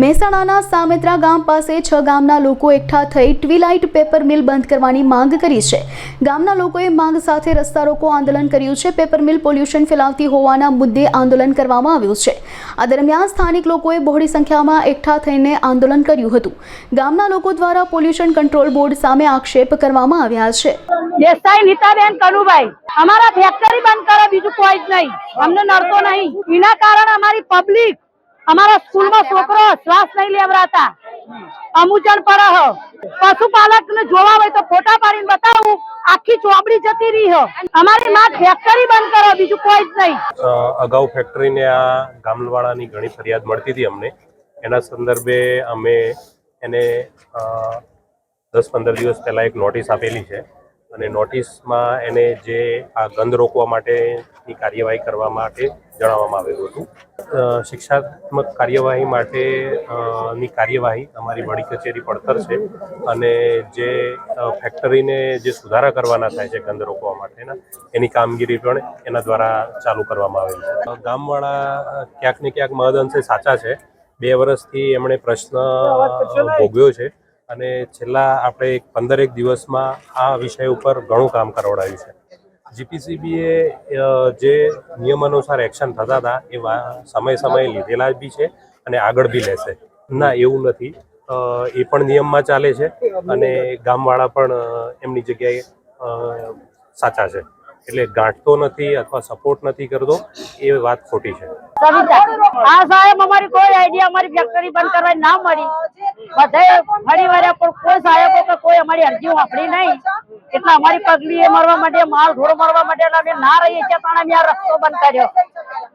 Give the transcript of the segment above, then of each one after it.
મહેસાણાના સામેત્રા ગામ પાસે છ ગામના લોકો એકઠા થઈ ટ્વીલાઇટ પેપર મિલ બંધ કરવાની માંગ કરી છે. ગામના લોકોએ માંગ સાથે રસ્તા રોકો આંદોલન કર્યું છે. પેપર મિલ પોલ્યુશન ફેલાવતી હોવાના મુદ્દે આંદોલન કરવામાં આવ્યું છે. આ દરમિયાન સ્થાનિક લોકોએ બહોળી સંખ્યામાં એકઠા થઈને આંદોલન કર્યું હતું. ગામના લોકો દ્વારા પોલ્યુશન કંટ્રોલ બોર્ડ સામે આક્ષેપ કરવામાં આવ્યા છે. અમારા ફેક્ટરી બંધ કરે, બીજું કોઈ જ નહીં. અમને નડતો નહીં. એના કારણે અમારી પબ્લિક અમારા સ્કૂલમાં છોકરો શ્વાસ નહીં લેવરાતા. અમુજણ પર પશુપાલક ને જોવા હોય તો ફોટા પાડીને બતાવું આખી ચોપડી જતી રહી હો. અમારી માં ફેક્ટરી બંધ કરો બીજું કોઈ જ નહીં. અગાઉ અગાઉ ફેક્ટરીને આ ગામવાળાની ઘણી ફરિયાદ મળતી હતી અમને. એના સંદર્ભે અમે એને અ, દસ પંદર દિવસ પહેલાં એક નોટિસ આપેલી છે. અને નોટિસમાં એને જે આ ગંધ રોકવા માટેની કાર્યવાહી કરવા માટે જણાવવામાં આવેલું હતું. શિક્ષાત્મક કાર્યવાહી માટે ની કાર્યવાહી અમારી વડી કચેરી પડતર છે અને જે ફેક્ટરીને જે સુધારા કરવાના થાય છે ગંધ રોકવા માટેના, એની કામગીરી પણ એના દ્વારા ચાલુ કરવામાં આવેલી છે. ગામવાળા ક્યાંક ને ક્યાંક મહદઅંશે સાચા છે. બે વર્ષથી એમણે પ્રશ્ન ભોગવ્યો છે. અને છેલ્લા આપણે એક પંદરેક દિવસમાં આ વિષય ઉપર ઘણું કામ કરવડાવ્યું છે. જીપીસીબીએ જે નિયમ અનુસાર એક્શન થતા હતા, એ સમય સમયે લીધેલા બી છે અને આગળ બી લેશે. ના, એવું નથી. એ પણ નિયમમાં ચાલે છે અને ગામવાળા પણ એમની જગ્યાએ સાચા છે. એટલે ગાંઠતો નથી અથવા સપોર્ટ નથી કરતો, એ વાત ખોટી છે. આ સાહેબ અમારી કોઈ આઈડિયા અમારી ફેક્ટરી બંધ કરવા ના મળી. બધે ફરી વાર્યા પણ કોઈ સાહેબો કે કોઈ અમારી અરજી વાપરી નહીં. એટલે અમારી પગલી એ મરવા માટે, માલ ઢોર મરવા માટે ના રહીએ ત્યાં પણ અમે આ રસ્તો બંધ કર્યો.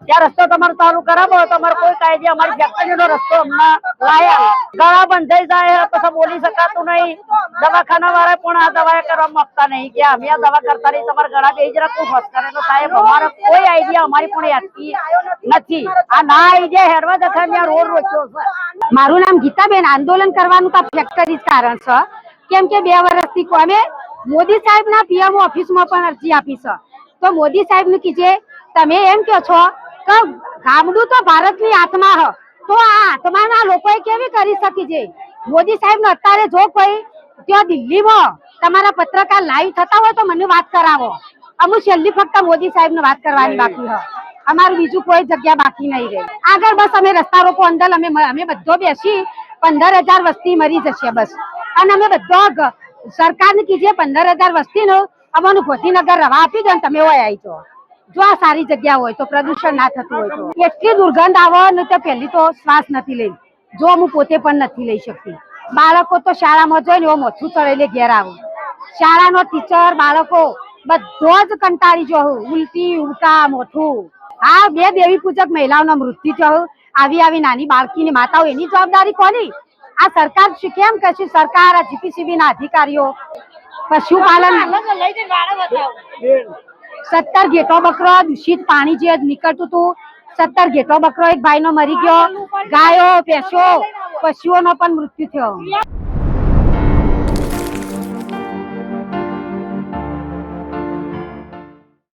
ત્યાં રસ્તો તમારો ચાલુ કરાવો, તમારે કોઈ કાયદે અમારી ફેક્ટરીનો રસ્તો અમને લાયા. ગળા બંધાઈ જાય, પછી બોલી શકાતું નહીં. દવાખાના વાળા પણ આ દવા કરવા માંગતા નહીં કે અમે આ દવા કરતા નહીં તમારા ગળા બે જ રાખવું ફસ કરે તો સાહેબ, અમારો કોઈ આઈડિયા અમારી પણ યાદતી નથી. આ ના આઈડિયા હેરવા જતા મેં રોડ રોક્યો મારું નામ ગીતાબેન. આંદોલન કરવાનું તો ફેક્ટરી કારણ છે. કેમ કે બે વર્ષથી અમે મોદી સાહેબ ના પીએમ ઓફિસમાં પણ અરજી આપી છે. તો મોદી સાહેબનું કીજે, તમે એમ કહો છો કે ગામડું તો ભારતની આત્મા હ. તો આ આત્માના લોકોએ કેવી કરી શકી છે? મોદી સાહેબ અત્યારે જો કોઈ ત્યાં દિલ્હીમાં તમારા પત્રકાર લાઈવ થતા હોય તો મને વાત કરાવો. અમુક છેલ્લી ફક્ત મોદી સાહેબ વાત કરવાની બાકી હ. અમારું બીજું કોઈ જગ્યા બાકી નહીં રહે. આગળ બસ અમે રસ્તા રોકો, અંદર અમે અમે બધો બેસી પંદર હજાર વસ્તી મરી જશે બસ. અને અમે બધો સરકાર સરકારને કીધે પંદર હજાર વસ્તી નો અમારું ગોધીનગર રવા આપી દો ને તમે હોય આવી જાઓ. જો આ સારી જગ્યા હોય તો પ્રદૂષણ ના થતું હોય તો. એટલી દુર્ગંધ આવે ને તો પહેલી તો શ્વાસ નથી લઈ. જો હું પોતે પણ નથી લઈ શકતી. બાળકો તો શાળામાં જોઈ ને એવો મોથું ચડેલે ઘેર આવું. શાળાનો ટીચર બાળકો બધો જ કંટાળી જો ઉલટી ઉલટા મોથું. આ બે દેવી પૂજક મહિલાઓનો મૃત્યુ થયું. આવી આવી નાની બાળકીની માતાઓ એની જવાબદારી કોની? આ સરકાર શું કેમ કશું સરકાર આ જીપીસીબી ના અધિકારીઓ પશુપાલન સત્તર ઘેટો બકરો, દૂષિત પાણી જે નીકળતું હતું, સત્તર ઘેટો બકરો, એક ભાઈનો મરી ગયો. ગાયો, ભેંસો, પશુઓનો પણ મૃત્યુ થયો.